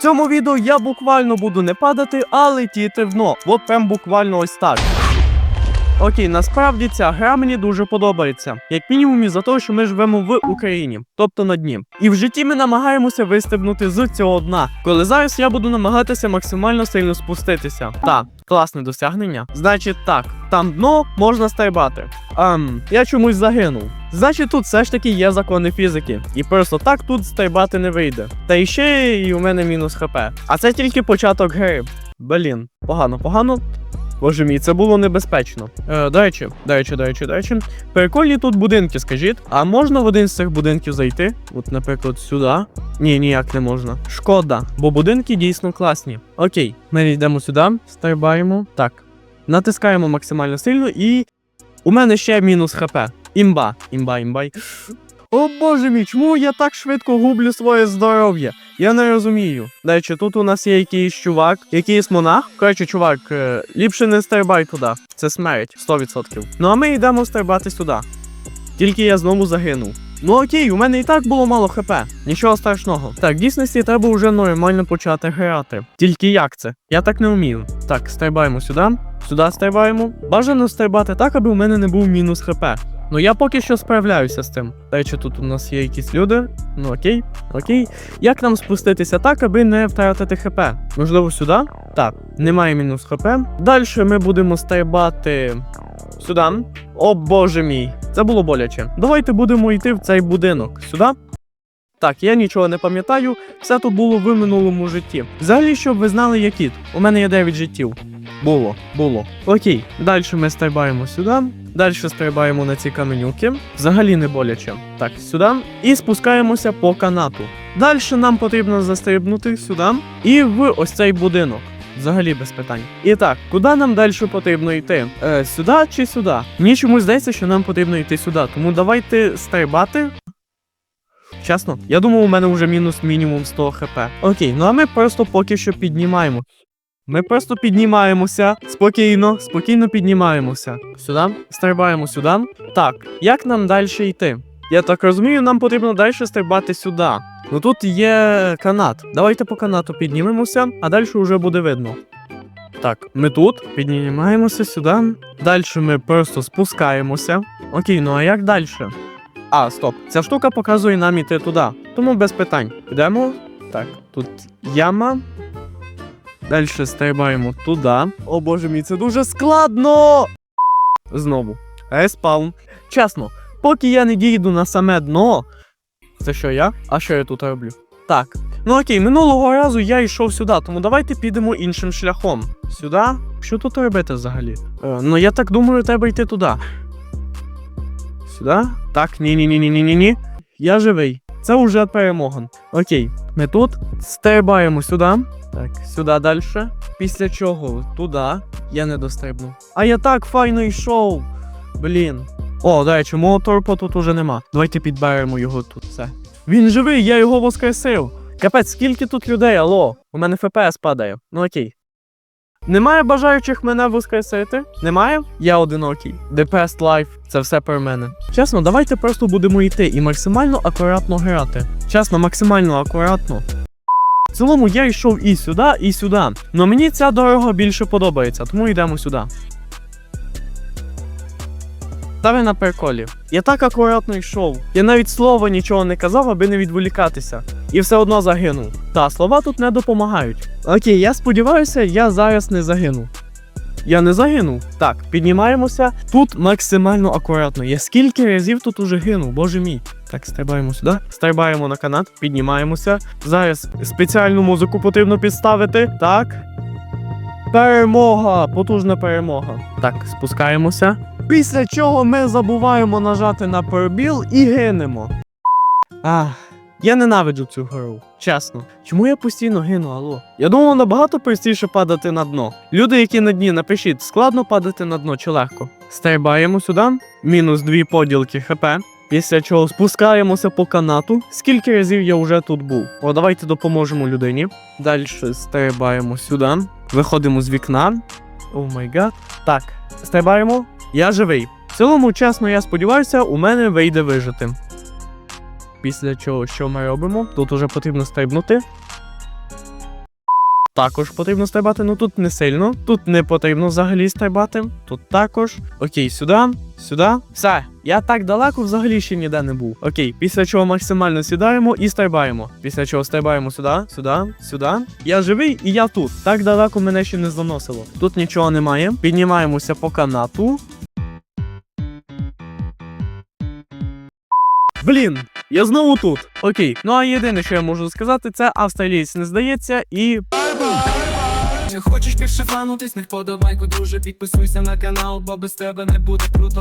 Цьому відео я буквально буду не падати, а летіти в дно. От прям буквально ось так. Окей, насправді ця гра мені дуже подобається. Як мінімум із за того, що ми живемо в Україні, тобто на дні. І в житті ми намагаємося вистрибнути з цього дна. Коли зараз я буду намагатися максимально сильно спуститися. Так, класне досягнення. Значить так, там дно можна стрибати. Ам, я чомусь загинув. Значить, тут все ж таки є закони фізики, і просто так тут стрибати не вийде. Та ще і у мене мінус хп. А це тільки початок гри. Блін, погано, погано. Боже мій, це було небезпечно. Е, до речі, до речі. Прикольні тут будинки, скажіть. А можна в один з цих будинків зайти? От, наприклад, сюди. Ні, ніяк не можна. Шкода, бо будинки дійсно класні. Окей, ми йдемо сюди, стрибаємо. Так. Натискаємо максимально сильно і. У мене ще мінус хп. Імба, імба, імбай. О боже мій, чому я так швидко гублю своє здоров'я? Я не розумію. До тут у нас є якийсь чувак, якийсь монах. Коротше, чувак, е, ліпше не стрибай туди. Це смерть, 100%. Ну а ми йдемо стрибати сюди. Тільки я знову загинув. Ну окей, у мене і так було мало хп. Нічого страшного. Так, в дійсності треба вже нормально почати грати. Тільки як це? Я так не вмію. Так, стрибаємо сюди, сюди стрибаємо. Бажано стрибати так, аби у мене не був мінус хп. Ну я поки що справляюся з цим. До речі, тут у нас є якісь люди. Ну окей, окей. Як нам спуститися так, аби не втратити хп? Можливо, сюди? Так, немає мінус хп. Далі ми будемо стрибати сюди. О боже мій, це було боляче. Давайте будемо йти в цей будинок. Сюди. Так, я нічого не пам'ятаю, все тут було в минулому житті. Взагалі, щоб ви знали, я кіт. У мене є 9 життів. Було, було. Окей, далі ми стрибаємо сюди. Далі стрибаємо на ці каменюки. Взагалі не боляче. Так, сюди. І спускаємося по канату. Далі нам потрібно застрибнути сюди і в ось цей будинок. Взагалі без питань. І так, куди нам далі потрібно йти? Е, сюди чи сюди? Мені чомусь здається, що нам потрібно йти сюди. Тому давайте стрибати. Чесно, я думав, у мене вже мінус мінімум 100 хп. Окей, ну а ми просто поки що піднімаємо. Ми просто піднімаємося спокійно, спокійно піднімаємося. Сюди, стрибаємо сюди. Так, як нам далі йти? Я так розумію, нам потрібно далі стрибати сюди. Ну тут є канат. Давайте по канату піднімемося, а далі вже буде видно. Так, ми тут піднімаємося сюди. Далі ми просто спускаємося. Окей, ну а як далі? А, стоп. Ця штука показує нам іти туди. Тому без питань. Йдемо. Так, тут яма. Далі стрибаємо туди. О боже мій, це дуже складно. Знову. Респаун. Чесно, поки я не дійду на саме дно. Це що я? А що я тут роблю? Так. Ну окей, минулого разу я йшов сюди, тому давайте підемо іншим шляхом. Сюди? Що тут робити взагалі? Е, ну я так думаю, треба йти туди. Сюди? Так, ні, ні, ні, ні, ні, ні, ні. Я живий. Це вже перемога. Окей, ми тут стрибаємо сюди. Так, сюди далі. Після чого туди. Я не дострибнув. А я так файно йшов. Блін. О, до речі, мого торпа тут уже нема. Давайте підберемо його тут. Все. Він живий, я його воскресив. Капець, скільки тут людей, алло? У мене ФПС падає. Ну окей. Немає бажаючих мене воскресити? Немає? Я одинокий. The past life – це все про мене. Чесно, давайте просто будемо йти і максимально акуратно грати. Чесно, максимально акуратно. В цілому я йшов і сюди, і сюди. Но мені ця дорога більше подобається, тому йдемо сюди. Та ви на приколі. Я так акуратно йшов. Я навіть слова нічого не казав, аби не відволікатися. І все одно загинув. Та слова тут не допомагають. Окей, я сподіваюся, я зараз не загину. Я не загинув. Так, піднімаємося. Тут максимально акуратно. Я скільки разів тут уже гинув, боже мій. Так, стрибаємо сюди. Стрибаємо на канат, піднімаємося. Зараз спеціальну музику потрібно підставити. Так. Перемога! Потужна перемога. Так, спускаємося. Після чого ми забуваємо нажати на пробіл і гинемо. Ах, я ненавиджу цю гру. Чесно. Чому я постійно гину, алло? Я думав, набагато простіше падати на дно. Люди, які на дні, напишіть, складно падати на дно чи легко. Стрибаємо сюди, мінус дві поділки хп. Після чого спускаємося по канату. Скільки разів я вже тут був? О, давайте допоможемо людині. Далі стрибаємо сюди. Виходимо з вікна. О май гад. Так, стрибаємо. Я живий. В цілому, чесно, я сподіваюся, у мене вийде вижити. Після чого що ми робимо? Тут уже потрібно стрибнути. також потрібно стрибати, ну тут не сильно. Тут не потрібно взагалі стрибати. Тут також. Окей, сюди, сюди. Все, я так далеко взагалі ще ніде не був. Окей, після чого максимально сідаємо і стрибаємо. Після чого стрибаємо сюди, сюди, сюди. Я живий і я тут. Так далеко мене ще не заносило. Тут нічого немає. Піднімаємося по канату. Блін, я знову тут. Окей, ну а єдине, що я можу сказати, це австралієць не здається і Чи хочеш більше фанутись, не вподобайку, друже, підписуйся на канал, бо без тебе не буде круто.